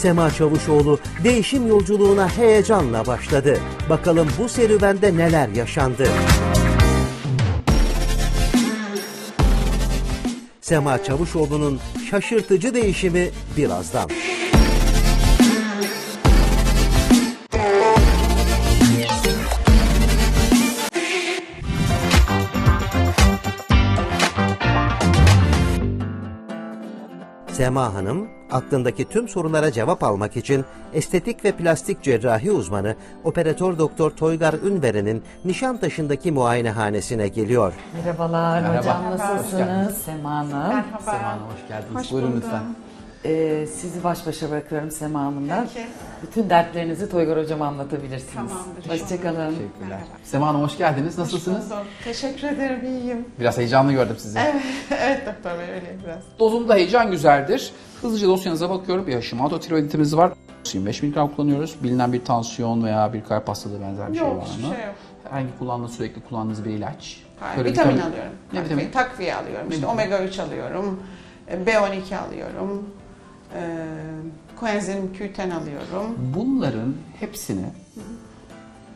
Sema Çavuşoğlu değişim yolculuğuna heyecanla başladı. Bakalım bu serüvende neler yaşandı? Sema Çavuşoğlu'nun şaşırtıcı değişimi birazdan. Sema Hanım, aklındaki tüm sorulara cevap almak için estetik ve plastik cerrahi uzmanı operatör doktor Toygar Ünveren'in Nişantaşı'ndaki muayenehanesine geliyor. Merhabalar Merhaba. hocam nasılsınız? Sema Hanım. Merhaba. Sema Hanım hoş geldiniz. Hoş Buyurun buldum. lütfen. Ee, sizi baş başa bırakıyorum Sema Hanım'la. Peki. Bütün dertlerinizi Toygar Hocam anlatabilirsiniz. Tamamdır. Hoşçakalın. Teşekkürler. Sema Hanım hoş geldiniz. Nasılsınız? Buldum. Teşekkür ederim, iyiyim. Biraz heyecanlı gördüm sizi. evet doktor bey öyle biraz. Dozunda heyecan güzeldir. Hızlıca dosyanıza bakıyorum. Bir Hashimoto tiroiditimiz var. 25 mg kullanıyoruz. Bilinen bir tansiyon veya bir kalp hastalığı benzer bir şey var Yok, mı? hiçbir şey yok. Herhangi kullandığınız, sürekli kullandığınız bir ilaç. Hayır, Böyle vitamin, alıyorum. Ne takviye, vitamin? Takviye alıyorum. İşte vitamin? omega 3 alıyorum. e, B12 alıyorum. E, koenzim Q10 alıyorum. Bunların hepsini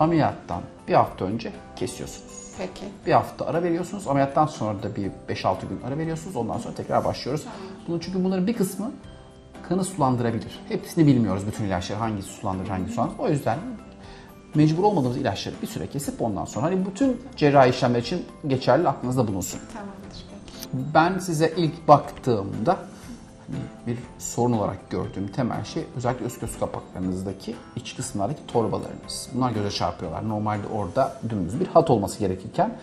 ameliyattan bir hafta önce kesiyorsunuz. Peki. Bir hafta ara veriyorsunuz. Ameliyattan sonra da bir 5-6 gün ara veriyorsunuz. Ondan sonra tekrar başlıyoruz. Bunun çünkü bunların bir kısmı kanı sulandırabilir. Hepsini bilmiyoruz bütün ilaçları hangisi sulandırır, hangisi sulandırır. O yüzden mecbur olmadığımız ilaçları bir süre kesip ondan sonra hani bütün cerrahi işlemler için geçerli aklınızda bulunsun. Tamamdır. Peki. Ben size ilk baktığımda bir sorun olarak gördüğüm temel şey özellikle üst göz kapaklarınızdaki iç kısımlardaki torbalarınız. Bunlar göze çarpıyorlar. Normalde orada dümdüz bir hat olması gerekirken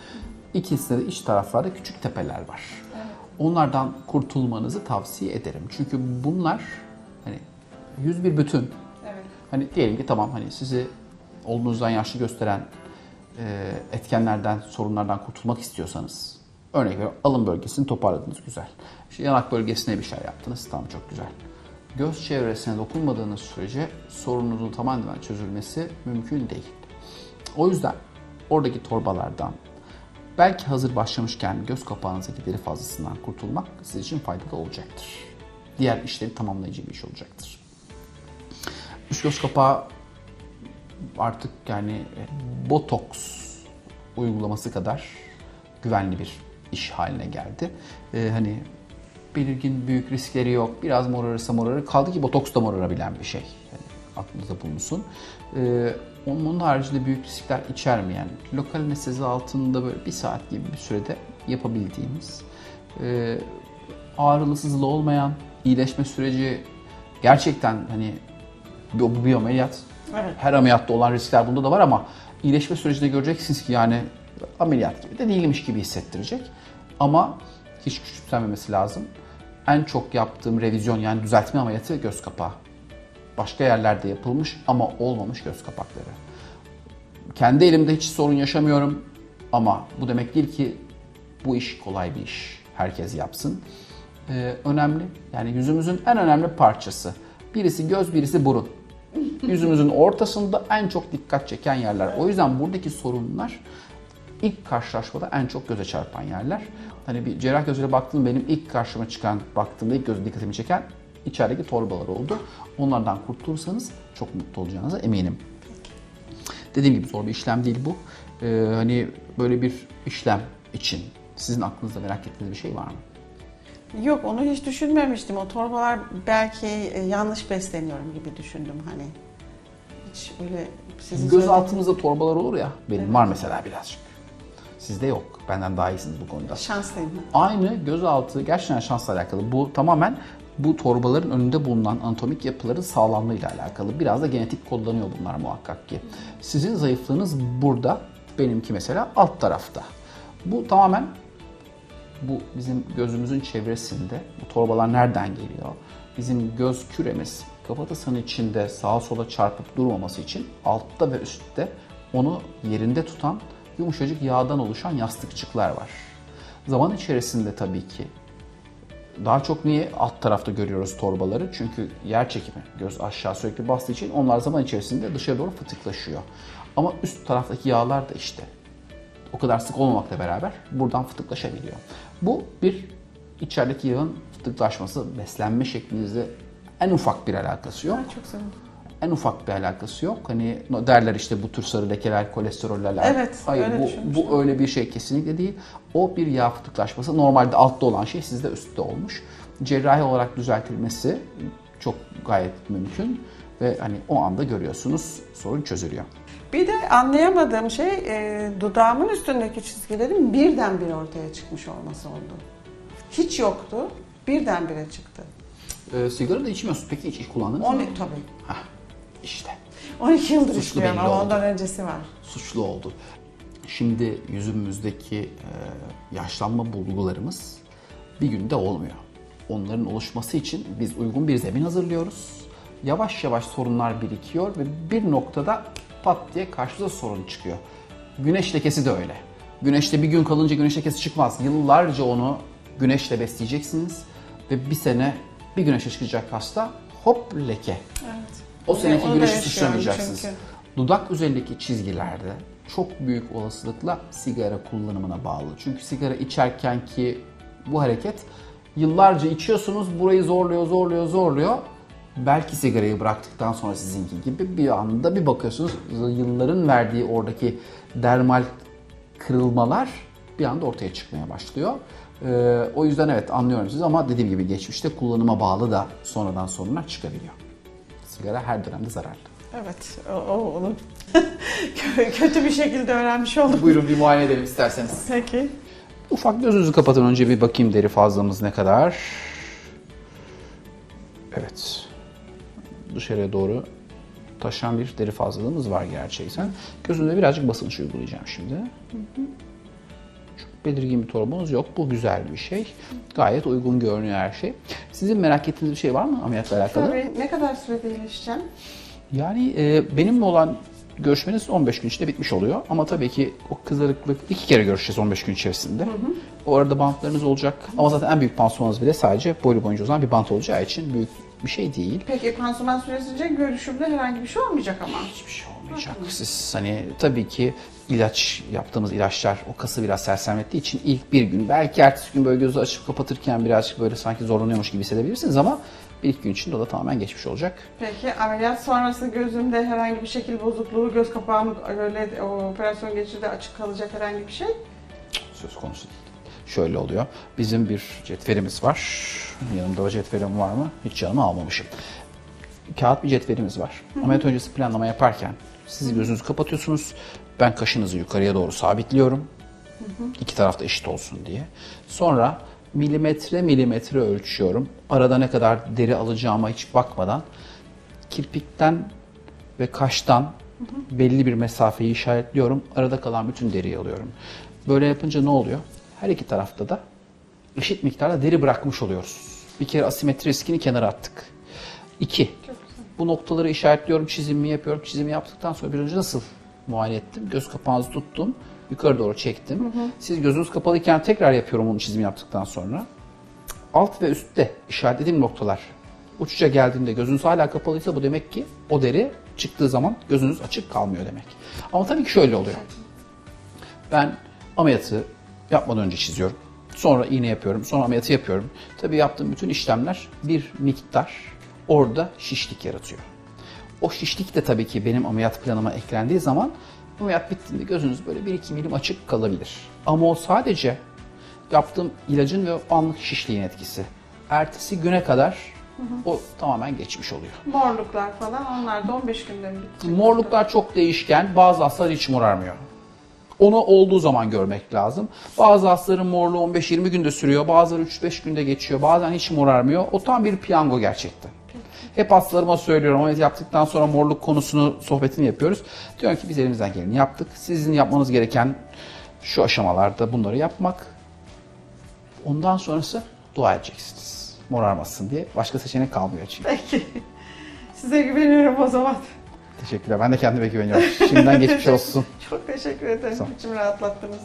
ikisinde de iç taraflarda küçük tepeler var. Onlardan kurtulmanızı tavsiye ederim. Çünkü bunlar hani yüz bir bütün. Evet. Hani diyelim ki tamam hani sizi olduğunuzdan yaşlı gösteren etkenlerden, sorunlardan kurtulmak istiyorsanız örnek veriyorum alın bölgesini toparladınız güzel. İşte yanak bölgesine bir şey yaptınız tamam çok güzel. Göz çevresine dokunmadığınız sürece sorununuzun tamamen çözülmesi mümkün değil. O yüzden oradaki torbalardan belki hazır başlamışken göz kapağınızdaki deri fazlasından kurtulmak sizin için faydalı olacaktır. Diğer işleri tamamlayıcı bir iş olacaktır. Üst göz kapağı artık yani e, botoks uygulaması kadar güvenli bir iş haline geldi. Ee, hani belirgin büyük riskleri yok. Biraz morarırsa morarır. Kaldı ki botoks da morarabilen bir şey. Yani aklınızda bulunsun. Ee, onun, haricinde büyük riskler içermeyen, lokal anestezi altında böyle bir saat gibi bir sürede yapabildiğimiz, e, ağrılı sızılı olmayan, iyileşme süreci gerçekten hani bu, bu bir ameliyat. Evet. Her ameliyatta olan riskler bunda da var ama iyileşme sürecinde göreceksiniz ki yani ameliyat gibi de değilmiş gibi hissettirecek. Ama hiç küçümsenmemesi lazım. En çok yaptığım revizyon yani düzeltme ameliyatı göz kapağı. Başka yerlerde yapılmış ama olmamış göz kapakları. Kendi elimde hiç sorun yaşamıyorum ama bu demek değil ki bu iş kolay bir iş. Herkes yapsın. Ee, önemli. Yani yüzümüzün en önemli parçası. Birisi göz, birisi burun. Yüzümüzün ortasında en çok dikkat çeken yerler. O yüzden buradaki sorunlar ilk karşılaşmada en çok göze çarpan yerler. Hani bir cerrah gözüyle baktığım benim ilk karşıma çıkan, baktığımda ilk göz dikkatimi çeken içerideki torbalar oldu. Onlardan kurtulursanız çok mutlu olacağınıza eminim. Dediğim gibi zor bir işlem değil bu. Ee, hani böyle bir işlem için sizin aklınızda merak ettiğiniz bir şey var mı? Yok onu hiç düşünmemiştim. O torbalar belki e, yanlış besleniyorum gibi düşündüm hani. Hiç öyle sizin Göz altımızda torbalar olur ya. Benim var mesela birazcık. Sizde yok. Benden daha iyisiniz bu konuda. Şanslıyım. Aynı gözaltı gerçekten şansla alakalı. Bu tamamen bu torbaların önünde bulunan anatomik yapıların sağlamlığıyla alakalı. Biraz da genetik kodlanıyor bunlar muhakkak ki. Sizin zayıflığınız burada, benimki mesela alt tarafta. Bu tamamen bu bizim gözümüzün çevresinde. Bu torbalar nereden geliyor? Bizim göz küremiz kafatasının içinde sağa sola çarpıp durmaması için altta ve üstte onu yerinde tutan yumuşacık yağdan oluşan yastıkçıklar var. Zaman içerisinde tabii ki daha çok niye alt tarafta görüyoruz torbaları? Çünkü yer çekimi göz aşağı sürekli bastığı için onlar zaman içerisinde dışarı doğru fıtıklaşıyor. Ama üst taraftaki yağlar da işte o kadar sık olmamakla beraber buradan fıtıklaşabiliyor. Bu bir içerideki yağın fıtıklaşması beslenme şeklinizde En ufak bir alakası yok. Çok sevindim. En ufak bir alakası yok. Hani derler işte bu tür sarı lekeler, kolesteroller. Evet, Hayır öyle bu, bu öyle bir şey kesinlikle değil. O bir yağ fıtıklaşması. Normalde altta olan şey sizde üstte olmuş. Cerrahi olarak düzeltilmesi çok gayet mümkün. Ve hani o anda görüyorsunuz sorun çözülüyor. Bir de anlayamadığım şey e, dudağımın üstündeki çizgilerin birdenbire ortaya çıkmış olması oldu. Hiç yoktu, birdenbire çıktı. Ee, sigara da içmiyorsun. Peki hiç, hiç kullandınız mı? Onu tabii. Hah, işte 12 yıldır Suçlu içmiyorum belli ama oldu. ondan öncesi var. suçlu oldu. Şimdi yüzümüzdeki e, yaşlanma bulgularımız bir günde olmuyor. Onların oluşması için biz uygun bir zemin hazırlıyoruz. Yavaş yavaş sorunlar birikiyor ve bir noktada pat diye karşınıza sorun çıkıyor. Güneş lekesi de öyle. Güneşte bir gün kalınca güneş lekesi çıkmaz. Yıllarca onu güneşle besleyeceksiniz ve bir sene bir güneşe çıkacak hasta hop leke. Evet. O seneki da güneşi çünkü. Dudak üzerindeki çizgilerde çok büyük olasılıkla sigara kullanımına bağlı. Çünkü sigara içerken ki bu hareket yıllarca içiyorsunuz burayı zorluyor zorluyor zorluyor. Belki sigarayı bıraktıktan sonra sizinki gibi bir anda bir bakıyorsunuz yılların verdiği oradaki dermal kırılmalar bir anda ortaya çıkmaya başlıyor. Ee, o yüzden evet anlıyorum sizi ama dediğim gibi geçmişte kullanıma bağlı da sonradan sorunlar çıkabiliyor. Sigara her dönemde zararlı. Evet, o, o- onu kötü bir şekilde öğrenmiş oldum. Buyurun bir muayene edelim isterseniz. Peki. Ufak gözünüzü kapatın önce bir bakayım deri fazlamız ne kadar. Evet. Dışarıya doğru taşan bir deri fazlalığımız var gerçekten. Gözünde birazcık basınç uygulayacağım şimdi. Çok belirgin bir torbanız yok. Bu güzel bir şey. Gayet uygun görünüyor her şey. Sizin merak ettiğiniz bir şey var mı ameliyatla alakalı? Tabii ne kadar sürede iyileşeceğim? Yani e, benimle olan görüşmeniz 15 gün içinde bitmiş oluyor. Ama tabii ki o kızarıklık iki kere görüşeceğiz 15 gün içerisinde. O arada bantlarınız olacak. Ama zaten en büyük pansumanınız bile sadece boylu boyunca uzanan bir bant olacağı için büyük bir şey değil. Peki pansuman süresince görüşümde herhangi bir şey olmayacak ama. Hiçbir şey olmayacak. Siz hani tabii ki ilaç yaptığımız ilaçlar o kası biraz sersemlettiği için ilk bir gün belki ertesi gün böyle gözü açıp kapatırken birazcık böyle sanki zorlanıyormuş gibi hissedebilirsiniz ama bir iki gün içinde o da tamamen geçmiş olacak. Peki ameliyat sonrası gözümde herhangi bir şekil bozukluğu, göz kapağım öyle o operasyon geçirdi açık kalacak herhangi bir şey? söz konusu değil. Şöyle oluyor. Bizim bir cetvelimiz var. Yanımda o cetvelim var mı? Hiç yanıma almamışım. Kağıt bir cetvelimiz var. Ameliyat öncesi planlama yaparken siz gözünüzü kapatıyorsunuz. Ben kaşınızı yukarıya doğru sabitliyorum. İki tarafta eşit olsun diye. Sonra milimetre milimetre ölçüyorum. Arada ne kadar deri alacağıma hiç bakmadan kirpikten ve kaştan belli bir mesafeyi işaretliyorum. Arada kalan bütün deriyi alıyorum. Böyle yapınca ne oluyor? Her iki tarafta da eşit miktarda deri bırakmış oluyoruz. Bir kere asimetri riskini kenara attık. İki, bu noktaları işaretliyorum, çizimimi yapıyorum. Çizimi yaptıktan sonra bir önce nasıl muayene ettim? Göz kapağınızı tuttum, yukarı doğru çektim. Siz gözünüz kapalıyken tekrar yapıyorum onu çizimi yaptıktan sonra. Alt ve üstte işaretlediğim noktalar uçuşa geldiğinde gözünüz hala kapalıysa bu demek ki o deri çıktığı zaman gözünüz açık kalmıyor demek. Ama tabii ki şöyle oluyor. Ben ameliyatı yapmadan önce çiziyorum. Sonra iğne yapıyorum. Sonra ameliyatı yapıyorum. Tabii yaptığım bütün işlemler bir miktar orada şişlik yaratıyor. O şişlik de tabii ki benim ameliyat planıma eklendiği zaman ameliyat bittiğinde gözünüz böyle 1-2 milim açık kalabilir. Ama o sadece yaptığım ilacın ve anlık şişliğin etkisi. Ertesi güne kadar o tamamen geçmiş oluyor. Morluklar falan onlar da 15 günde mi bitecek? Morluklar çok değişken. Bazı hastalar hiç morarmıyor. Onu olduğu zaman görmek lazım. Bazı hastaların morluğu 15-20 günde sürüyor. Bazıları 3-5 günde geçiyor. Bazen hiç morarmıyor. O tam bir piyango gerçekten. Hep hastalarıma söylüyorum. Ameliyat yaptıktan sonra morluk konusunu sohbetini yapıyoruz. Diyorum ki biz elimizden geleni yaptık. Sizin yapmanız gereken şu aşamalarda bunları yapmak. Ondan sonrası dua edeceksiniz. Morarmasın diye. Başka seçenek kalmıyor çünkü. Peki. Size güveniyorum o zaman. Teşekkürler. Ben de kendime güveniyorum. Şimdiden geçmiş olsun. Çok teşekkür ederim. İçimi rahatlattınız.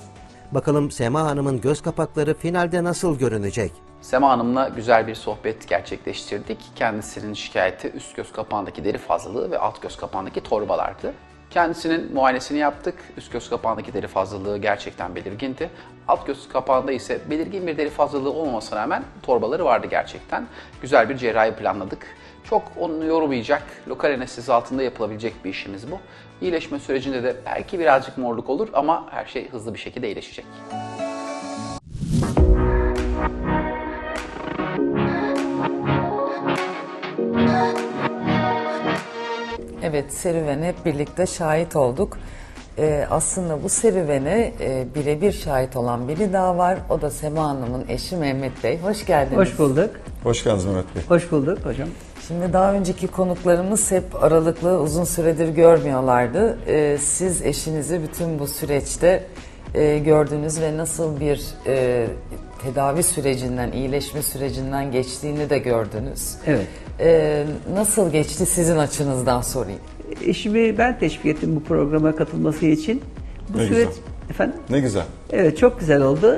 Bakalım Sema Hanım'ın göz kapakları finalde nasıl görünecek? Sema Hanım'la güzel bir sohbet gerçekleştirdik. Kendisinin şikayeti üst göz kapağındaki deri fazlalığı ve alt göz kapağındaki torbalardı. Kendisinin muayenesini yaptık. Üst göz kapağındaki deri fazlalığı gerçekten belirgindi. Alt göz kapağında ise belirgin bir deri fazlalığı olmamasına rağmen torbaları vardı gerçekten. Güzel bir cerrahi planladık. Çok onu yormayacak, lokal anestezi altında yapılabilecek bir işimiz bu. İyileşme sürecinde de belki birazcık morluk olur ama her şey hızlı bir şekilde iyileşecek. Evet, serüvene hep birlikte şahit olduk. Ee, aslında bu serüvene e, birebir şahit olan biri daha var. O da Sema Hanım'ın eşi Mehmet Bey. Hoş geldiniz. Hoş bulduk. Hoş geldiniz Mehmet Bey. Hoş bulduk hocam. Şimdi daha önceki konuklarımız hep aralıklı uzun süredir görmüyorlardı. Ee, siz eşinizi bütün bu süreçte e, gördünüz ve nasıl bir e, tedavi sürecinden, iyileşme sürecinden geçtiğini de gördünüz. Evet. Ee, nasıl geçti sizin açınızdan sorayım. Eşimi ben teşvik ettim bu programa katılması için. Bu Ne süreç güzel. efendim Ne güzel. Evet çok güzel oldu.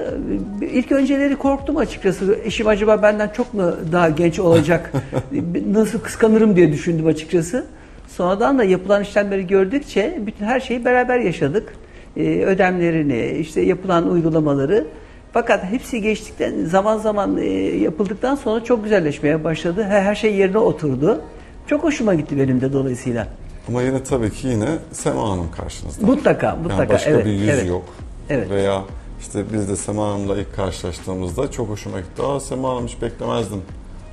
İlk önceleri korktum açıkçası. Eşim acaba benden çok mu daha genç olacak? Nasıl kıskanırım diye düşündüm açıkçası. Sonradan da yapılan işlemleri gördükçe bütün her şeyi beraber yaşadık. Ee, ödemlerini, işte yapılan uygulamaları. Fakat hepsi geçtikten zaman zaman e, yapıldıktan sonra çok güzelleşmeye başladı. Her, her şey yerine oturdu. Çok hoşuma gitti benim de dolayısıyla. Ama yine tabii ki yine Sema Hanım karşınızda. Mutlaka, mutlaka. Yani başka evet, bir yüz evet. yok. Evet. Veya işte biz de Sema Hanım'la ilk karşılaştığımızda çok hoşuma gitti. Aa Sema Hanım hiç beklemezdim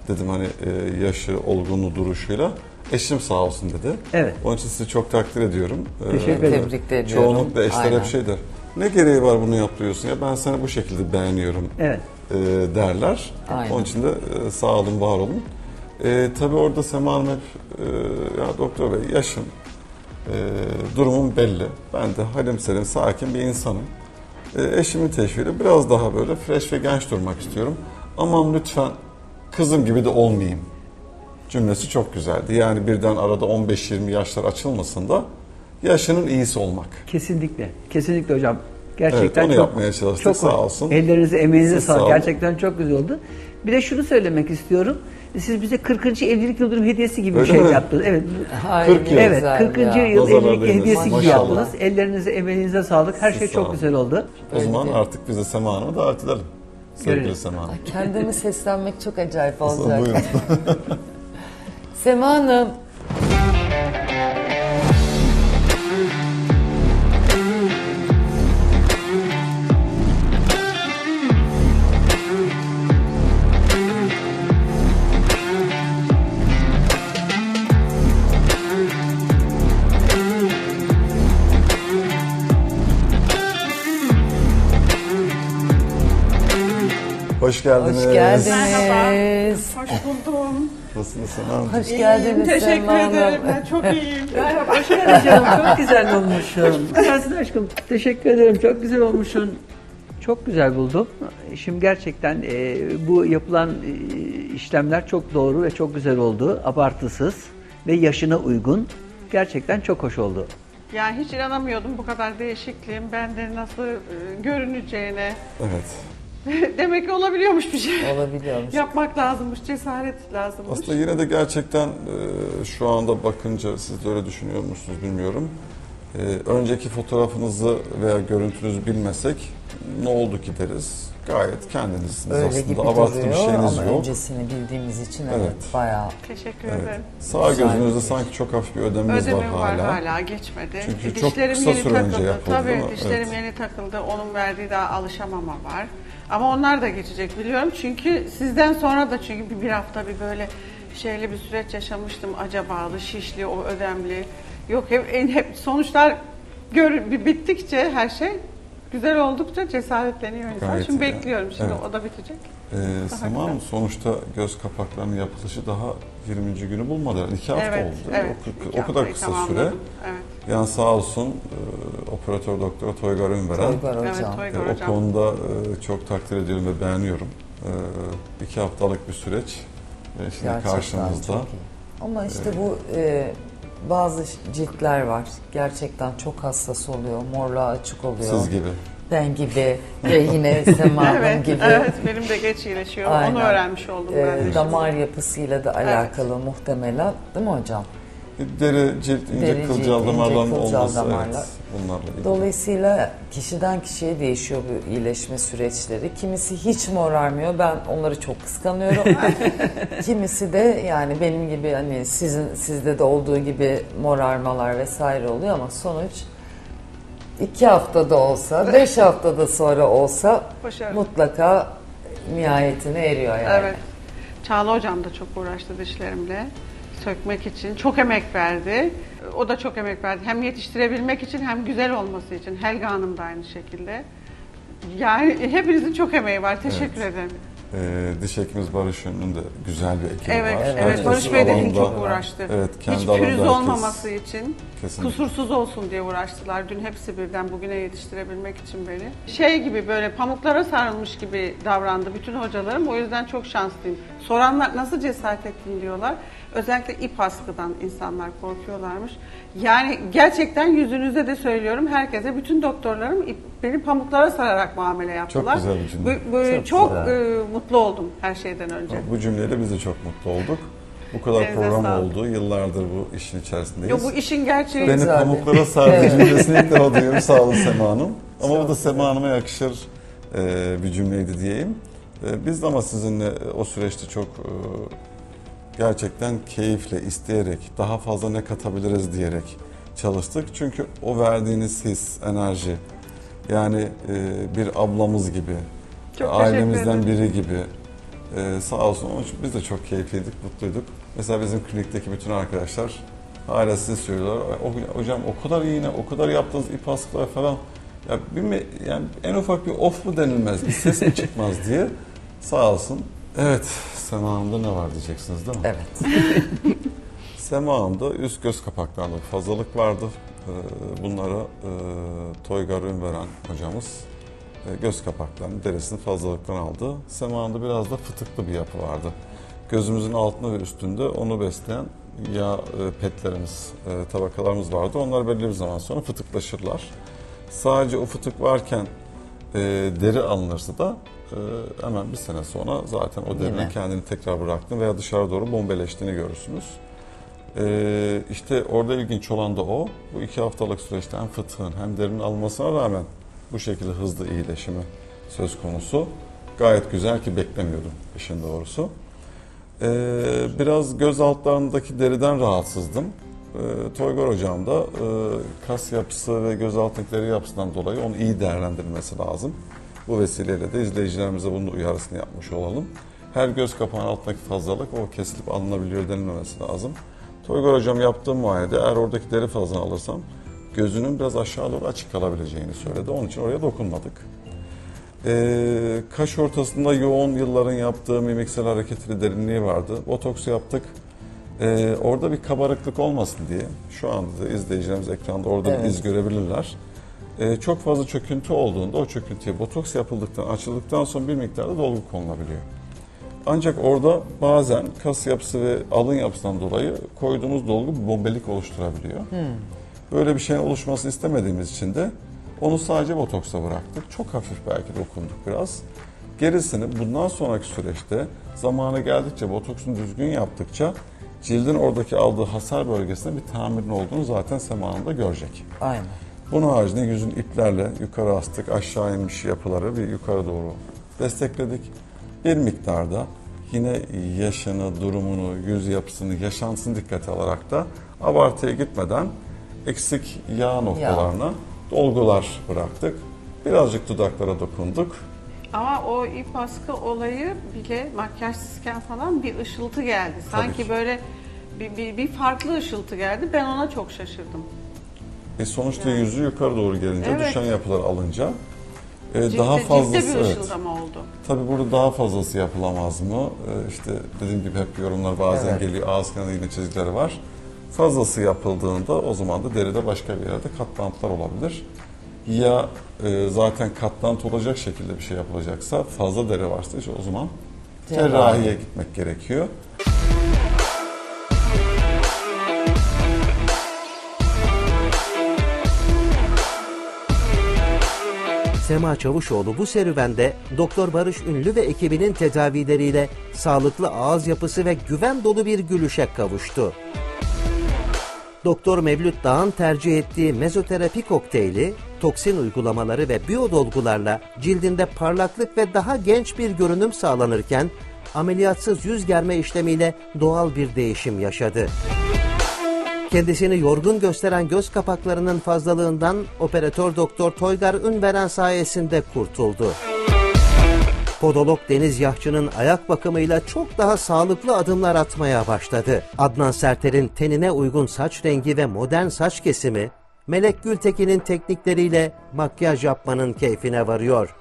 dedim hani e, yaşı, olgunluğu, duruşuyla. Eşim sağ olsun dedi. Evet. Onun için sizi çok takdir ediyorum. Teşekkür ederim. Tebrik ediyorum. Çoğunlukla eşler Aynen. hep şey der. Ne gereği var bunu yapıyorsun ya ben seni bu şekilde beğeniyorum Evet. e, derler. Aynen. Onun için de e, sağ olun, var olun. E, tabii orada Sema Hanım hep e, ya doktor bey yaşım, e, durumum belli. Ben de halim selim, sakin bir insanım. E, eşimin teşviğiyle biraz daha böyle fresh ve genç durmak istiyorum. Aman lütfen kızım gibi de olmayayım cümlesi çok güzeldi. Yani birden arada 15-20 yaşlar açılmasın da yaşının iyisi olmak. Kesinlikle. Kesinlikle hocam. Gerçekten Evet, onu çok, yapmaya çalıştık. çok Sağ olsun. Ellerinize, emeğinize sağlık. sağ. Gerçekten çok güzel oldu. Bir de şunu söylemek istiyorum. Siz bize 40. evlilik yıldönüm hediyesi gibi bir Öyle şey mi? yaptınız. Evet. Ay, 40 yıl. Evet, güzel 40. ya. yıl Nazarlar evlilik hediyesi gibi Maşallah. yaptınız. Ellerinize, emeğinize sağlık. Her Siz şey sağ çok güzel oldu. O zaman Öyle. artık biz de Sema Hanım'a davet edelim. Sevgili. Sema Hanım. Kendimi seslenmek çok acayip olacak. Sema Hanım. Hoş geldiniz. Hoş geldiniz. Hoş buldum. Nasılsınız Hanım? Hoş geldiniz Teşekkür Sema Hanım. ederim. Ben çok iyiyim. Hoş geldin canım. Çok güzel olmuşsun. Gelsin aşkım. Teşekkür ederim. Çok güzel olmuşsun. Çok güzel buldum. Şimdi gerçekten e, bu yapılan e, işlemler çok doğru ve çok güzel oldu. Abartısız ve yaşına uygun. Gerçekten çok hoş oldu. Yani hiç inanamıyordum bu kadar değişikliğin bende nasıl e, görüneceğine. Evet. Demek ki olabiliyormuş bir şey. Olabiliyormuş. Yapmak lazımmış, cesaret lazımmış. Aslında yine de gerçekten e, şu anda bakınca siz de öyle düşünüyor musunuz bilmiyorum. E, önceki fotoğrafınızı veya görüntünüzü bilmesek ne oldu ki deriz. Gayet kendinizsiniz Öyle aslında. duruyor bir şeyiniz ama yok. öncesini bildiğimiz için evet, Evet. bayağı Teşekkür Evet. ederim. Sağ Güzel gözünüzde bir sanki çok hafif bir ödeminiz Ödemem var var hala. hala, geçmedi. Çünkü çok dişlerim kısa yeni süre önce takıldı. yapıldı, Tabii dişlerim Evet. yeni takıldı. Onun verdiği daha alışamama var. Ama onlar da geçecek biliyorum. Çünkü sizden sonra da çünkü bir, bir hafta bir böyle şeyli bir süreç yaşamıştım. Acabalı, şişli, o ödemli. Yok hep, en- hep sonuçlar gör, bittikçe her şey güzel oldukça cesaretleniyor insan. Gayet Şimdi iyi. bekliyorum şimdi Evet. o da bitecek. Ee, Sema Hanım sonuçta göz kapaklarının yapılışı daha 20. günü bulmadı. herhalde. İki hafta evet, oldu. değil mi? evet. O, İki o kadar haftayı kısa süre. tamamladım. Evet. Yani sağ olsun e, operatör doktor Toygar Ünveren. Toygar Evet, Hocam. E, o hocam. konuda e, çok takdir ediyorum ve beğeniyorum. E, iki haftalık bir süreç. Ve şimdi Gerçekten karşımızda. çok iyi. Ama işte bu e, bazı ciltler var. Gerçekten çok hassas oluyor. Morluğa açık oluyor. Siz gibi. Ben gibi ve yine Sema Hanım Evet, gibi. evet benim de geç iyileşiyor. Aynen. Onu öğrenmiş oldum ben de. E, şimdi. damar yapısıyla da alakalı muhtemelen değil mi hocam? Deri, cilt, ince Deri, cilt, kılcal ince damarların olması. damarlar. Evet, bunlarla ilgili. Dolayısıyla kişiden kişiye değişiyor bu iyileşme süreçleri. Kimisi hiç morarmıyor. Ben onları çok kıskanıyorum. Kimisi de yani benim gibi hani sizin sizde de olduğu gibi morarmalar vesaire oluyor ama sonuç iki haftada olsa, beş haftada sonra olsa Başarılı. mutlaka nihayetine eriyor yani. Evet. Çağla hocam da çok uğraştı dişlerimle sökmek için. Çok emek verdi. O da çok emek verdi. Hem yetiştirebilmek için hem güzel olması için. Helga Hanım da aynı şekilde. Yani hepinizin çok emeği var. Teşekkür ederim. Ee, diş hekimiz Barış Ünlü'nün de güzel bir ekibi Evet, var. evet. Herkes Barış Bey de alanda- çok uğraştı. Evet, kendi Hiç alanda pürüz herkes- olmaması için, Kesinlikle. kusursuz olsun diye uğraştılar. Dün hepsi birden bugüne yetiştirebilmek için beni. Şey gibi böyle pamuklara sarılmış gibi davrandı bütün hocalarım. O yüzden çok şanslıyım. Soranlar nasıl cesaret ettin diyorlar. Özellikle ip askıdan insanlar korkuyorlarmış. Yani gerçekten yüzünüze de söylüyorum herkese, bütün doktorlarım ip, beni pamuklara sararak muamele yaptılar. güzel bir cümle. Bu- bu- Çok çok güzel. e, mutlu oldum her şeyden önce. Bu cümleyle biz de çok mutlu olduk. Bu kadar Elinize program sağlık. oldu. Yıllardır bu işin içerisindeyiz. Yo, bu işin gerçeği. Beni Güzeldi. pamuklara sardı cümlesini ilk defa duyuyorum. Sağ olun Sema Hanım. Ama bu da Sema Hanım'a yakışır e, bir cümleydi diyeyim. E, biz de ama sizinle o süreçte çok e, gerçekten keyifle, isteyerek, daha fazla ne katabiliriz diyerek çalıştık. Çünkü o verdiğiniz his, enerji, yani bir ablamız gibi, Çok ailemizden biri gibi e, sağ olsun. Onun için biz de çok keyifliydik, mutluyduk. Mesela bizim klinikteki bütün arkadaşlar hala size söylüyorlar. "O- Hocam o kadar iğne, o kadar yaptığınız ip askılar falan. Ya bir mi, yani en ufak bir of mu denilmez, bir ses mi çıkmaz diye sağ olsun. Evet, Sema Hanım'da ne var diyeceksiniz değil mi? Evet. Sema Hanım'da üst göz kapaklarında fazlalık vardı. Ee, Bunlara e, Toygar Ünveren hocamız göz kapaklarının derisini fazlalıktan aldı. Sema Hanım'da biraz da fıtıklı bir yapı vardı. Gözümüzün altında ve üstünde onu besleyen yağ e, petlerimiz, e, tabakalarımız vardı. Onlar belli bir zaman sonra fıtıklaşırlar. Sadece o fıtık varken e, deri alınırsa da e, hemen bir sene sonra zaten o derinin kendini tekrar bıraktığını veya dışarı doğru bombeleştiğini görürsünüz. Ee, işte orada ilginç olan da o. Bu iki haftalık süreçte hem fıtığın hem derinin almasına rağmen bu şekilde hızlı iyileşimi söz konusu. Gayet güzel ki beklemiyordum işin doğrusu. Ee, biraz göz altlarındaki deriden rahatsızdım. Ee, Toygar hocam da e, kas yapısı ve göz altındaki yapısından dolayı onu iyi değerlendirmesi lazım. Bu vesileyle de izleyicilerimize bunun uyarısını yapmış olalım. Her göz kapağının altındaki fazlalık o kesilip alınabiliyor denilmemesi lazım. Toygar hocam yaptığım muayenede eğer oradaki deri fazla alırsam gözünün biraz aşağı doğru açık kalabileceğini söyledi. Onun için oraya dokunmadık. Ee, kaş ortasında yoğun yılların yaptığı mimiksel hareketli derinliği vardı. Botoks yaptık. Ee, orada bir kabarıklık olmasın diye şu anda da izleyicilerimiz ekranda orada bir Evet. iz görebilirler. Ee, çok fazla çöküntü olduğunda o çöküntüye botoks yapıldıktan, açıldıktan sonra bir miktarda dolgu konulabiliyor. Ancak orada bazen kas yapısı ve alın yapısından dolayı koyduğumuz dolgu bir bombelik oluşturabiliyor. Böyle bir şeyin oluşmasını istemediğimiz için de onu sadece botoksa bıraktık. Çok hafif belki dokunduk biraz. Gerisini bundan sonraki süreçte zamanı geldikçe botoksun düzgün yaptıkça cildin oradaki aldığı hasar bölgesinde bir tamirin olduğunu zaten zamanında görecek. Aynen. Bunun haricinde yüzün iplerle yukarı astık, aşağı inmiş yapıları bir yukarı doğru destekledik. Bir miktarda yine yaşını, durumunu, yüz yapısını, yaşantısını dikkate alarak da abartıya gitmeden eksik yağ noktalarına dolgular bıraktık. Birazcık dudaklara dokunduk. Ama o ip askı olayı bile makyajsızken falan bir ışıltı geldi. Sanki ki. böyle bir, bir, bir farklı ışıltı geldi. Ben ona çok şaşırdım. E sonuçta yüzü yukarı doğru gelince, Evet. düşen yapılar alınca e, Cilde, daha cilde fazlası bir evet. ışıldama oldu. Tabii burada daha fazlası yapılamaz mı? Ee, işte dediğim gibi hep yorumlar bazen Evet. geliyor. Ağız kenarında yine çizgileri var. Fazlası yapıldığında o zaman da deride başka bir yerde katlantlar olabilir. Ya e, zaten katlant olacak şekilde bir şey yapılacaksa fazla deri varsa işte o zaman Cerrahi. cerrahiye gitmek gerekiyor. Sema Çavuşoğlu bu serüvende Doktor Barış Ünlü ve ekibinin tedavileriyle sağlıklı ağız yapısı ve güven dolu bir gülüşe kavuştu. Doktor Mevlüt Dağ'ın tercih ettiği mezoterapi kokteyli, toksin uygulamaları ve biyodolgularla cildinde parlaklık ve daha genç bir görünüm sağlanırken, ameliyatsız yüz germe işlemiyle doğal bir değişim yaşadı. Kendisini yorgun gösteren göz kapaklarının fazlalığından operatör doktor Toygar Ünveren sayesinde kurtuldu. Podolog Deniz Yahçı'nın ayak bakımıyla çok daha sağlıklı adımlar atmaya başladı. Adnan Serter'in tenine uygun saç rengi ve modern saç kesimi, Melek Gültekin'in teknikleriyle makyaj yapmanın keyfine varıyor.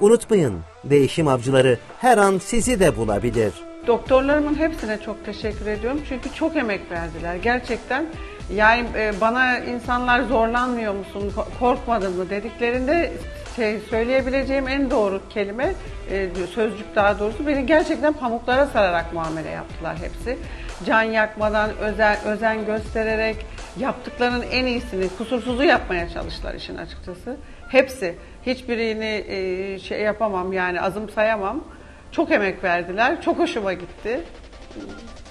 Unutmayın, değişim avcıları her an sizi de bulabilir. Doktorlarımın hepsine çok teşekkür ediyorum çünkü çok emek verdiler gerçekten. Yani e, bana insanlar zorlanmıyor musun, ko- korkmadın mı dediklerinde şey, söyleyebileceğim en doğru kelime, e, sözcük daha doğrusu beni gerçekten pamuklara sararak muamele yaptılar hepsi. Can yakmadan, özen, özen göstererek yaptıklarının en iyisini, kusursuzu yapmaya çalıştılar işin açıkçası. Hepsi. Hiçbirini e, şey yapamam yani azımsayamam. Çok emek verdiler. Çok hoşuma gitti.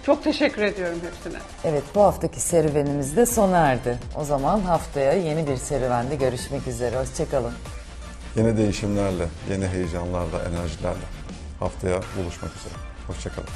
Çok teşekkür ediyorum hepsine. Evet bu haftaki serüvenimiz de sona erdi. O zaman haftaya yeni bir serüvende görüşmek üzere. Hoşçakalın. Yeni değişimlerle, yeni heyecanlarla, enerjilerle haftaya buluşmak üzere. Hoşçakalın.